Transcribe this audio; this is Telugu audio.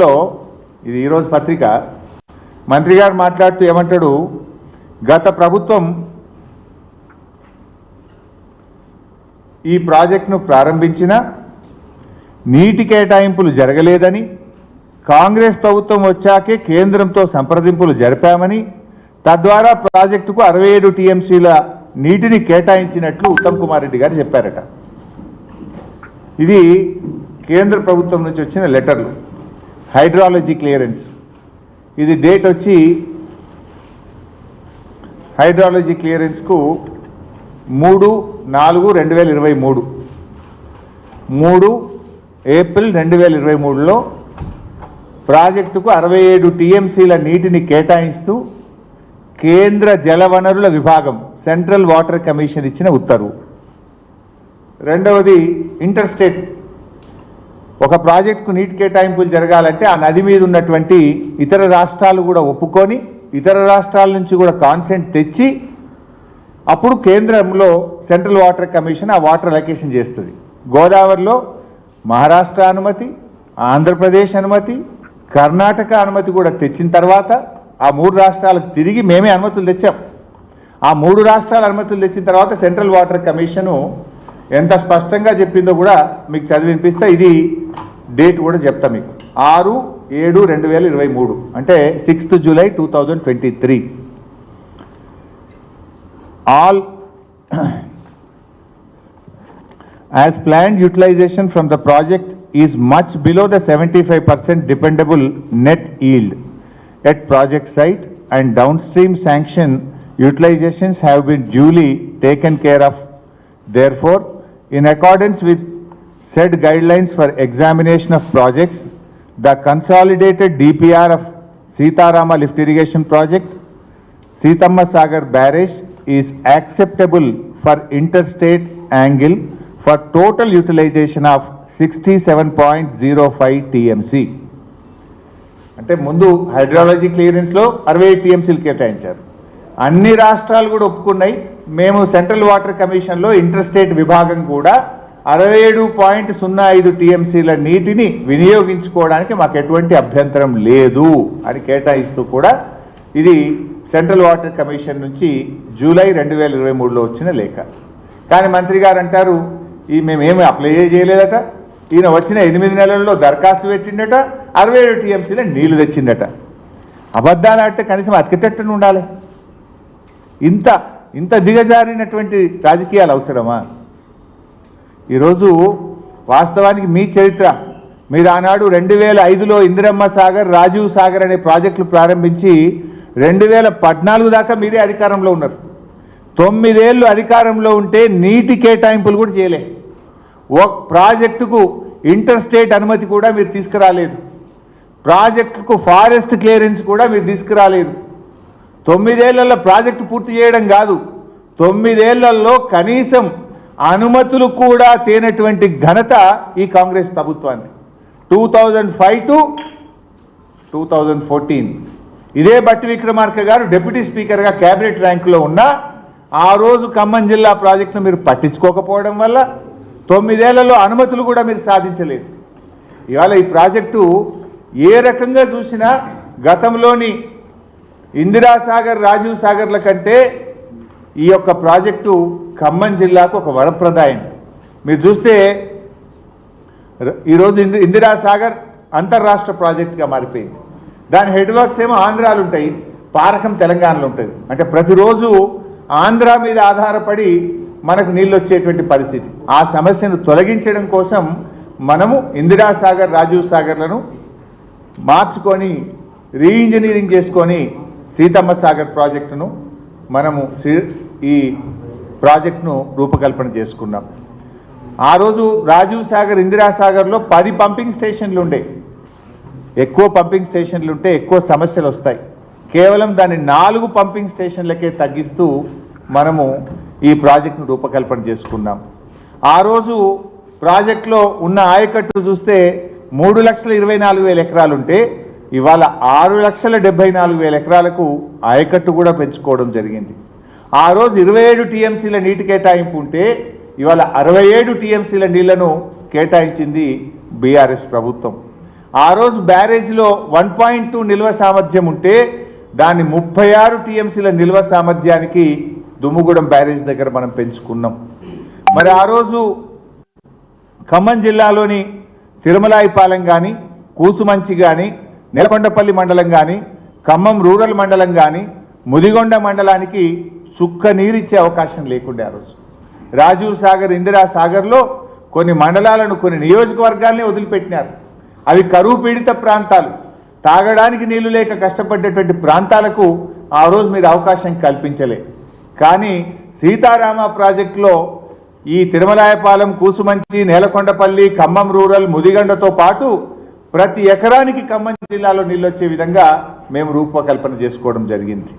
లో ఇది ఈరోజు పత్రిక. మంత్రి గారు మాట్లాడుతూ ఏమంటాడు? గత ప్రభుత్వం ఈ ప్రాజెక్టును ప్రారంభించిన నీటి కేటాయింపులు జరగలేదని కాంగ్రెస్ ప్రభుత్వం వచ్చాకే కేంద్రంతో సంప్రదింపులు జరిపామని తద్వారా ప్రాజెక్టుకు అరవై ఏడు టీఎంసీల నీటిని కేటాయించినట్లు ఉత్తమ్ కుమార్ రెడ్డి గారు చెప్పారట. ఇది కేంద్ర ప్రభుత్వం నుంచి వచ్చిన లెటర్లు. Hydrology clearance. ఇది డేట్ వచ్చి హైడ్రాలజీ క్లియరెన్స్కు మూడు నాలుగు రెండు వేల ఇరవై మూడు. మూడు ఏప్రిల్ రెండు వేల ఇరవై మూడులో ప్రాజెక్టుకు అరవై ఏడు టీఎంసీల నీటిని కేటాయిస్తూ కేంద్ర జలవనరుల విభాగం సెంట్రల్ వాటర్ కమిషన్ ఇచ్చిన ఉత్తర్వు. రెండవది ఇంటర్ స్టేట్ ఒక ప్రాజెక్టుకు నీటి కేటాయింపులు జరగాలంటే ఆ నది మీద ఉన్నటువంటి ఇతర రాష్ట్రాలు కూడా ఒప్పుకొని ఇతర రాష్ట్రాల నుంచి కూడా కాన్సెంట్ తెచ్చి అప్పుడు కేంద్రంలో సెంట్రల్ వాటర్ కమిషన్ ఆ వాటర్ అలొకేషన్ చేస్తుంది. గోదావరిలో మహారాష్ట్ర అనుమతి ఆంధ్రప్రదేశ్ అనుమతి కర్ణాటక అనుమతి కూడా తెచ్చిన తర్వాత ఆ మూడు రాష్ట్రాలకు తిరిగి మేమే అనుమతులు తెచ్చాం. ఆ మూడు రాష్ట్రాల అనుమతులు తెచ్చిన తర్వాత సెంట్రల్ వాటర్ కమిషను ఎంత స్పష్టంగా చెప్పిందో కూడా మీకు చదివినిపిస్తే. ఇది డేట్ కూడా చెప్తా మీకు ఆరు ఏడు రెండు వేల ఇరవై మూడు అంటే sixth July two thousand twenty three all as planned utilization from the project is much below the 75% dependable net yield at project site and downstream sanction utilizations have been duly taken care of. Therefore, in accordance with said guidelines for examination of projects, the consolidated DPR of Sitarama Lift Irrigation Project Sitamma Sagar barrage is acceptable for interstate angle for total utilization of 67.05 TMC. అంటే ముందు హైడ్రాలజీ క్లియరెన్స్లో అరవై టీఎంసీలు కేటాయించారు అన్ని రాష్ట్రాలు కూడా ఒప్పుకున్నాయి మేము సెంట్రల్ వాటర్ కమిషన్లో ఇంటర్స్టేట్ విభాగం కూడా అరవై ఏడు పాయింట్ సున్నా ఐదు టీఎంసీల నీటిని వినియోగించుకోవడానికి మాకు ఎటువంటి అభ్యంతరం లేదు అని కేటాయిస్తూ కూడా ఇది సెంట్రల్ వాటర్ కమిషన్ నుంచి జూలై రెండు వేల ఇరవై మూడులో వచ్చిన లేఖ. కానీ మంత్రి గారు అంటారు ఈ మేమేమి అప్లై చేయలేదట. ఈయన వచ్చిన ఎనిమిది నెలల్లో దరఖాస్తు పెట్టిండట అరవై ఏడు టీఎంసీల నీళ్ళు తెచ్చిండట. అబద్ధాలు ఆడితే కనీసం అతికిటట్టును ఉండాలి. ఇంత ఇంత దిగజారినటువంటి రాజకీయాలు అవసరమా? ఈరోజు వాస్తవానికి మీ చరిత్ర. మీరు ఆనాడు రెండు వేల ఐదులో ఇందిరమ్మ సాగర్ రాజీవ్ సాగర్ అనే ప్రాజెక్టులు ప్రారంభించి రెండు వేల పద్నాలుగు దాకా మీరే అధికారంలో ఉన్నారు. తొమ్మిదేళ్ళు అధికారంలో ఉంటే నీటి కేటాయింపులు కూడా చేయలే. ఒక ప్రాజెక్టుకు ఇంటర్ స్టేట్ అనుమతి కూడా మీరు తీసుకురాలేదు. ప్రాజెక్టుకు ఫారెస్ట్ క్లియరెన్స్ కూడా మీరు తీసుకురాలేదు. తొమ్మిదేళ్ళలో ప్రాజెక్టు పూర్తి చేయడం కాదు తొమ్మిదేళ్ళలో కనీసం అనుమతులు కూడా తేనటువంటి ఘనత ఈ కాంగ్రెస్ ప్రభుత్వాన్ని two thousand five to two thousand fourteen ఇదే బట్టి విక్రమార్క గారు డిప్యూటీ స్పీకర్గా క్యాబినెట్ ర్యాంకులో ఉన్న ఆ రోజు ఖమ్మం జిల్లా ప్రాజెక్టును మీరు పట్టించుకోకపోవడం వల్ల తొమ్మిదేళ్ళలో అనుమతులు కూడా మీరు సాధించలేదు. ఇవాళ ఈ ప్రాజెక్టు ఏ రకంగా చూసినా గతంలోని ఇందిరాసాగర్ రాజీవ్ సాగర్ల కంటే ఈ యొక్క ప్రాజెక్టు ఖమ్మం జిల్లాకు ఒక వరప్రదాయం మీరు చూస్తే ఈరోజు ఇంది ఇందిరాసాగర్ అంతర్రాష్ట్ర ప్రాజెక్టుగా మారిపోయింది. దాని హెడ్ వర్క్స్ ఏమో ఆంధ్రాలు ఉంటాయి పారకం తెలంగాణలో ఉంటుంది. అంటే ప్రతిరోజు ఆంధ్ర మీద ఆధారపడి మనకు నీళ్ళు వచ్చేటువంటి పరిస్థితి. ఆ సమస్యను తొలగించడం కోసం మనము ఇందిరాసాగర్ రాజీవ్ సాగర్లను మార్చుకొని రీఇంజనీరింగ్ చేసుకొని సీతమ్మ సాగర్ ప్రాజెక్టును మనము ఈ ప్రాజెక్ట్ను రూపకల్పన చేసుకున్నాం. ఆ రోజు రాజీవ్ సాగర్ ఇందిరాసాగర్లో పది పంపింగ్ స్టేషన్లు ఉండే. ఎక్కువ పంపింగ్ స్టేషన్లు ఉంటే ఎక్కువ సమస్యలు వస్తాయి. కేవలం దాన్ని నాలుగు పంపింగ్ స్టేషన్లకే తగ్గిస్తూ మనము ఈ ప్రాజెక్టును రూపకల్పన చేసుకున్నాం. ఆ రోజు ప్రాజెక్టులో ఉన్న ఆయకట్టు చూస్తే మూడు లక్షల ఇరవై నాలుగు వేల ఎకరాలు ఉంటే ఇవాళ ఆరు లక్షల డెబ్బై నాలుగు వేల ఎకరాలకు ఆయకట్టు కూడా పెంచుకోవడం జరిగింది. ఆ రోజు ఇరవై ఏడు టీఎంసీల నీటి కేటాయింపు ఉంటే ఇవాళ అరవై ఏడు టీఎంసీల నీళ్ళను కేటాయించింది బీఆర్ఎస్ ప్రభుత్వం. ఆ రోజు బ్యారేజ్లో వన్ పాయింట్ టూ నిల్వ సామర్థ్యం ఉంటే దాన్ని ముప్పై ఆరు టీఎంసీల నిల్వ సామర్థ్యానికి దుమ్ముగూడెం బ్యారేజ్ దగ్గర మనం పెంచుకున్నాం. మరి ఆ రోజు ఖమ్మం జిల్లాలోని తిరుమలాయిపాలెం కానీ కూసుమంచి కానీ నెలకొండపల్లి మండలం కానీ ఖమ్మం రూరల్ మండలం కానీ ముదిగొండ మండలానికి చుక్క నీరిచ్చే అవకాశం లేకుండా ఆ రోజు. రాజీవ్ సాగర్ ఇందిరా సాగర్లో కొన్ని మండలాలను కొన్ని నియోజకవర్గాల్ని వదిలిపెట్టినారు. అవి కరువు పీడిత ప్రాంతాలు. తాగడానికి నీళ్ళు లేక కష్టపడ్డటువంటి ప్రాంతాలకు ఆ రోజు మీరు అవకాశం కల్పించలే. కానీ సీతారామ ప్రాజెక్టులో ఈ తిరుమలాయపాలెం కూసుమంచి నేలకొండపల్లి ఖమ్మం రూరల్ ముదిగండతో పాటు ప్రతి ఎకరానికి ఖమ్మం జిల్లాలో నీళ్ళు వచ్చే విధంగా మేము రూపకల్పన చేసుకోవడం జరిగింది.